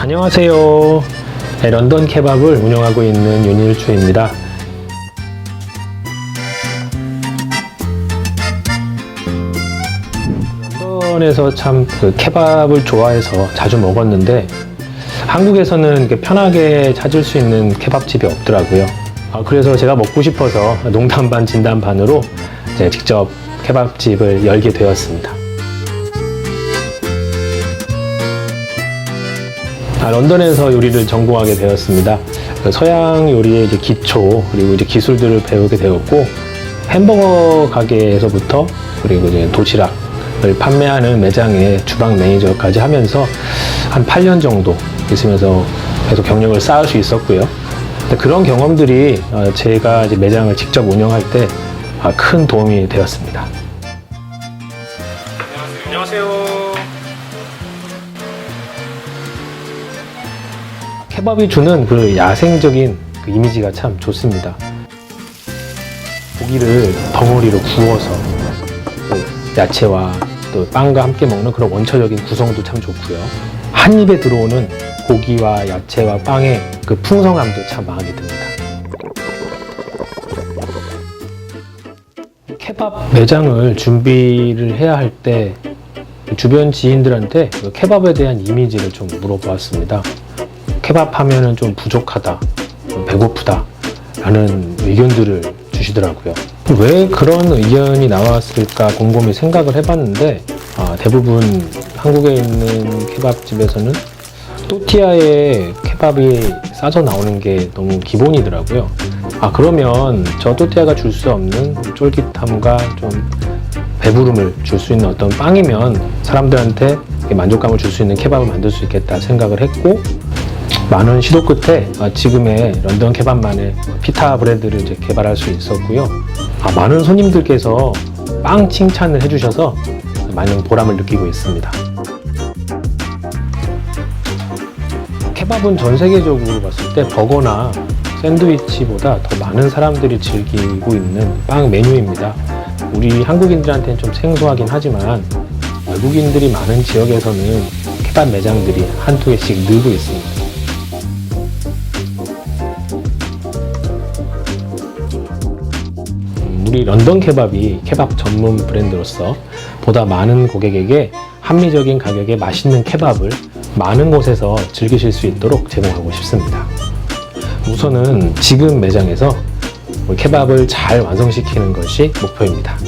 안녕하세요. 네, 런던 케밥을 운영하고 있는 윤일주입니다. 런던에서 참 그 케밥을 좋아해서 자주 먹었는데 한국에서는 편하게 찾을 수 있는 케밥집이 없더라고요. 아, 그래서 제가 먹고 싶어서 농담 반 진담 반으로 직접 케밥집을 열게 되었습니다. 아, 런던에서 요리를 전공하게 되었습니다. 그 서양 요리의 이제 기초 그리고 이제 기술들을 배우게 되었고 햄버거 가게에서부터 그리고 이제 도시락을 판매하는 매장의 주방 매니저까지 하면서 한 8년 정도 있으면서 계속 경력을 쌓을 수 있었고요. 그런 경험들이 어, 제가 이제 매장을 직접 운영할 때 아, 큰 도움이 되었습니다. 안녕하세요. 케밥이 주는 그 야생적인 그 이미지가 참 좋습니다. 고기를 덩어리로 구워서 그 야채와 또 빵과 함께 먹는 그런 원초적인 구성도 참 좋고요. 한 입에 들어오는 고기와 야채와 빵의 그 풍성함도 참 마음에 듭니다. 케밥 매장을 준비를 해야 할 때 주변 지인들한테 그 케밥에 대한 이미지를 좀 물어보았습니다. 케밥 하면은 좀 부족하다, 좀 배고프다, 라는 의견들을 주시더라고요. 왜 그런 의견이 나왔을까 곰곰이 생각을 해봤는데, 아, 대부분 한국에 있는 케밥집에서는 또띠아에 케밥이 싸져 나오는 게 너무 기본이더라고요. 아, 그러면 저 또띠아가 줄 수 없는 쫄깃함과 좀 배부름을 줄 수 있는 어떤 빵이면 사람들한테 만족감을 줄 수 있는 케밥을 만들 수 있겠다 생각을 했고, 많은 시도 끝에 아, 지금의 런던 케밥만의 피타 브레드를 이제 개발할 수 있었고요. 아, 많은 손님들께서 빵 칭찬을 해주셔서 많은 보람을 느끼고 있습니다. 케밥은 전 세계적으로 봤을 때 버거나 샌드위치보다 더 많은 사람들이 즐기고 있는 빵 메뉴입니다. 우리 한국인들한테는 좀 생소하긴 하지만 외국인들이 많은 지역에서는 케밥 매장들이 한두 개씩 늘고 있습니다. 우리 런던 케밥이 케밥 전문 브랜드로서 보다 많은 고객에게 합리적인 가격에 맛있는 케밥을 많은 곳에서 즐기실 수 있도록 제공하고 싶습니다. 우선은 지금 매장에서 케밥을 잘 완성시키는 것이 목표입니다.